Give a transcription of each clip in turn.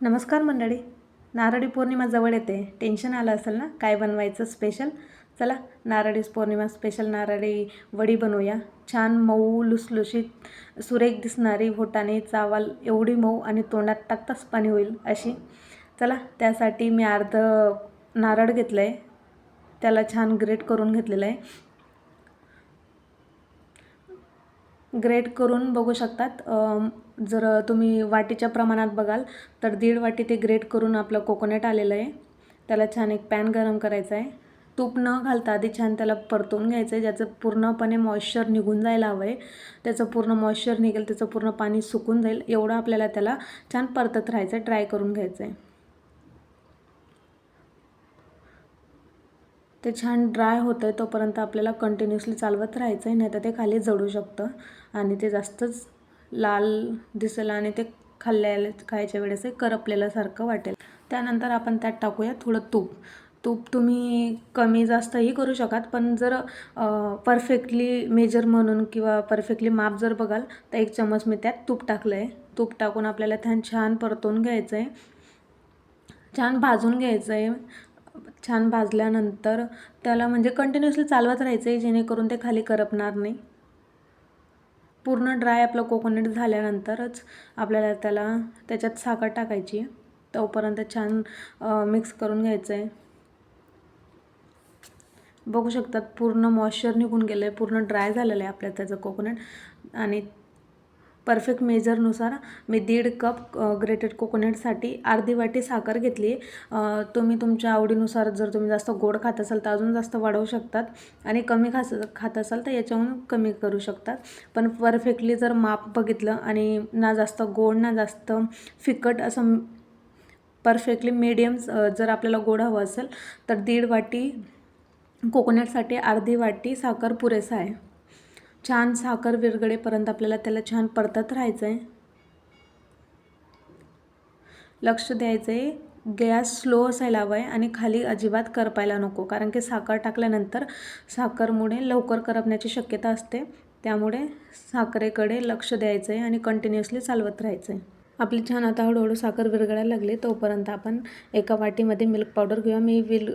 नमस्कार मंडळी. नारळी पौर्णिमा जवळ येते. टेन्शन आलं असेल ना? काय बनवायचं स्पेशल चला नारळी पौर्णिमा स्पेशल नारळी वडी बनवूया. छान मऊ लुसलुशीत सुरेख दिसणारी होटाने चावल एवढी मऊ आणि तोंडात टाकताच पाणी होईल अशी. चला त्यासाठी मी अर्ध नारळ घेतलं आहे त्याला छान ग्रेट करून घेतलेलं आहे. ग्रेट करून बघू शकतात. जर तुम्ही वाटीच्या प्रमाणात बघाल तर दीड वाटी ते ग्रेट करून आपलं कोकोनट आलेलं आहे. त्याला छान एक पॅन गरम करायचं आहे. तूप न घालता आधी छान त्याला परतून घ्यायचं आहे ज्याचं पूर्णपणे मॉइश्चर निघून जायला हवं आहे त्याचं पूर्ण मॉइश्चर निघेल त्याचं पूर्ण पाणी सुकून जाईल. एवढं आपल्याला त्याला छान परतत राहायचं आहे ड्राय करून घ्यायचं आहे ते छान ड्राय होतं आहे तोपर्यंत आपल्याला कंटिन्युअसली चालवत राहायचं आहे नाही तर ते खाली जळू शकतं. आणि ते जास्तच लाल दिसेल आणि ते खाल्ल्या खायच्या वेळेस हे करपलेल्यासारखं वाटेल. त्यानंतर आपण त्यात टाकूया थोडं तूप. तूप तुम्ही कमी जास्तही करू शकाल पण जर परफेक्टली मेजर म्हणून किंवा परफेक्टली माप जर बघाल तर एक चमच मी त्यात तूप टाकलं आहे तूप टाकून आपल्याला छान छान परतून घ्यायचं आहे छान भाजून घ्यायचं आहे छान भाजल्यानंतर त्याला म्हणजे कंटिन्युअसली चालवत राहायचं आहे जेणेकरून ते खाली करपणार नाही. पूर्ण ड्राय आपलं कोकोनट झाल्यानंतरच आपल्याला त्याला त्याच्यात साखर टाकायची. तोपर्यंत छान मिक्स करून घ्यायचं आहे बघू शकतात पूर्ण मॉइश्चर निघून गेलं आहे पूर्ण ड्राय झालेलं आहे आपल्या त्याचं कोकोनट आणि परफेक्ट मेजरनुसार मी दीड कप ग्रेटेड कोकोनटसाठी अर्धी वाटी साखर घेतली. तुम्ही तुमच्या आवडीनुसार जर तुम्ही जास्त गोड खात असाल तर अजून जास्त वाढवू शकतात आणि कमी खास खात असाल तर याच्याहून कमी करू शकतात. पण परफेक्टली जर माप बघितलं आणि ना जास्त गोड ना जास्त फिकट असं परफेक्टली मीडियम जर आपल्याला गोड हवं असेल तर दीड वाटी कोकोनटसाठी अर्धी वाटी साखर पुरेसा आहे. छान साखर विरगडेपर्यंत आपल्याला त्याला छान परतत राहायचं आहे लक्ष द्यायचं आहे गॅस स्लो असायला हवा आहे आणि खाली अजिबात करपायला नको कारण की साखर टाकल्यानंतर साखरमुळे लवकर करपण्याची शक्यता असते. त्यामुळे साखरेकडे लक्ष द्यायचं आहे आणि कंटिन्युअसली चालवत राहायचं आहे आपली छान आता हळूहळू साखर विरघळायला लागली तोपर्यंत आपण एका वाटीमध्ये मिल्क पावडर किंवा मी विल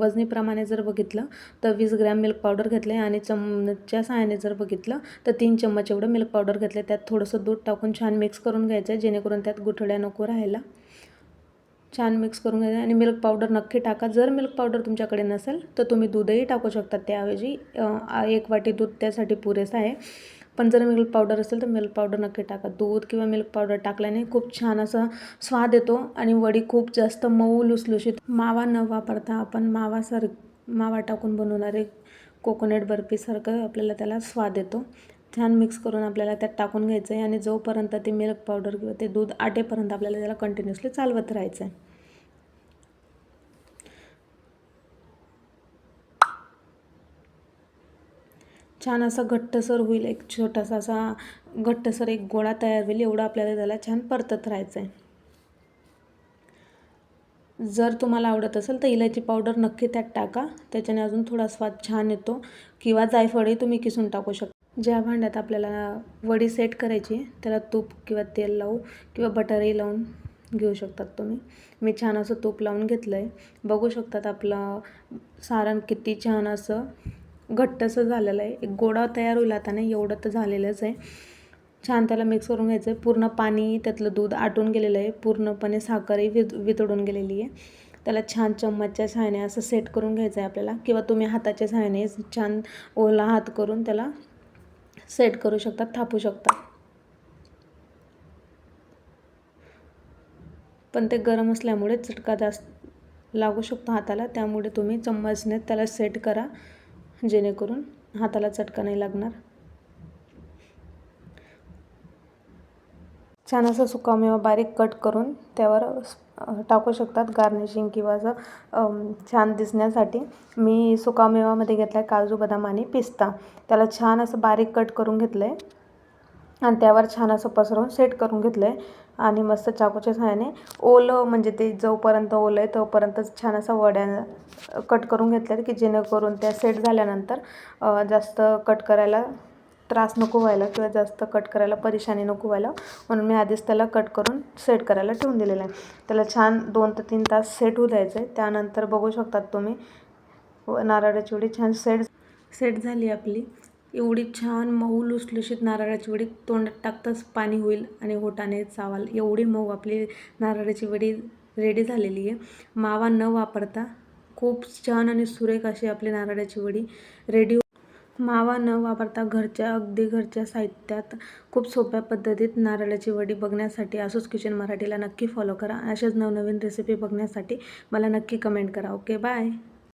वजनीप्रमाणे जर बघितलं तर वीस ग्रॅम मिल्क पावडर घेतलं आहे आणि चमच्या सहाय्याने जर बघितलं तर तीन चम्मच एवढं मिल्क पावडर घेतलं आहे त्यात थोडंसं दूध टाकून छान मिक्स करून घ्यायचं आहे जेणेकरून त्यात गुठळ्या नको राहायला. छान मिक्स करून घ्यायचं आणि मिल्क पावडर नक्की टाका. जर मिल्क पावडर तुमच्याकडे नसेल तर तुम्ही दूधही टाकू शकता. त्याऐवजी एक वाटी दूध त्यासाठी पुरेसं आहे. पण जर मिल्क पावडर असेल तर मिल्क पावडर नक्की टाका. दूध किंवा मिल्क पावडर टाकल्याने खूप छान असा स्वाद येतो आणि वडी खूप जास्त मऊ लुसलुशीत. मावा न वापरता आपण मावासार मावा टाकून बनवणारे कोकोनट बर्फीसारखं आपल्याला त्याला स्वाद येतो. छान मिक्स करून आपल्याला त्यात टाकून घ्यायचं आहे आणि जोपर्यंत ते मिल्क पावडर किंवा ते दूध आटेपर्यंत आपल्याला त्याला कंटिन्युअसली चालवत राहायचं आहे छान असं घट्टसर होईल एक छोटासा असा घट्टसर एक गोळा तयार होईल एवढं आपल्याला त्याला छान परतत राहायचं आहे जर तुम्हाला आवडत असेल तर इलायची पावडर नक्की त्यात टाका त्याच्याने अजून थोडा स्वाद छान येतो किंवा जायफळही तुम्ही किसून टाकू शकता. ज्या भांड्यात आपल्याला वडी सेट करायची त्याला तूप किंवा तेल लावू किंवा बटरही लावून घेऊ शकतात तुम्ही. मी छान असं तूप लावून घेतलं आहे बघू शकतात आपलं सारण किती छान असं घट्टसं झालेलं आहे. एक गोडा तयार होईल आता नाही एवढं तर झालेलंच आहे. छान त्याला मिक्स करून घ्यायचं आहे पूर्ण पाणी त्यातलं दूध आटून गेलेलं आहे. पूर्णपणे साखरही वित वितळून गेलेली आहे. त्याला छान चम्मचच्या सहाय्याने असं सेट करून घ्यायचं आहे आपल्याला. किंवा तुम्ही हाताच्या सहाय्याने छान ओला हात करून त्याला सेट करू शकता थापू शकता. पण ते गरम असल्यामुळे चटका जास्त लागू शकतो हाताला. त्यामुळे तुम्ही चम्मचने त्याला सेट करा. जेणेकरून हाताला चटका नाही लागणार. छान असं सुकामेवा बारीक कट करून त्यावर टाकू शकतात गार्निशिंग किंवा असं छान दिसण्यासाठी. मी सुकामेवामध्ये घेतला आहे काजू बदाम आणि पिस्ता. त्याला छान असं बारीक कट करून घेतलं आहे आणि त्यावर छान असं पसरवून सेट करून घेतलं आहे आणि मस्त चाकूच्या सहाय्याने ओलं म्हणजे ते जोपर्यंत ओलं आहे तोपर्यंतच छान असं वड्या कट करून घेतल्या की जेणेकरून त्या सेट झाल्यानंतर जास्त कट करायला त्रास नको व्हायला किंवा जास्त कट करायला परेशानी नको व्हायला. म्हणून मी आधीच त्याला कट करून सेट करायला ठेवून दिलेलं आहे. त्याला छान दोन ते तीन तास सेट होऊ द्यायचं आहे. त्यानंतर बघू शकतात तुम्ही व नारळाची वडी छान सेट सेट झाली आपली. एवढी छान मऊ लुसलुशीत नारळाची वडी. तोंडात टाकताच पाणी होईल आणि ओठाने चावाल. एवढी मऊ आपली नारळाची वडी रेडी झालेली आहे. मावा न वापरता खूप छान आणि सुरेख अशी आपली नारळाची वडी रेडी हो- मावा न वापरता घरच्या अगदी घरच्या साहित्यात खूप सोप्या पद्धतीत नारळाची वडी बघण्यासाठी असोच किचन मराठीला नक्की फॉलो करा. अशाच नवनवीन रेसिपी बघण्यासाठी मला नक्की कमेंट करा. Okay bye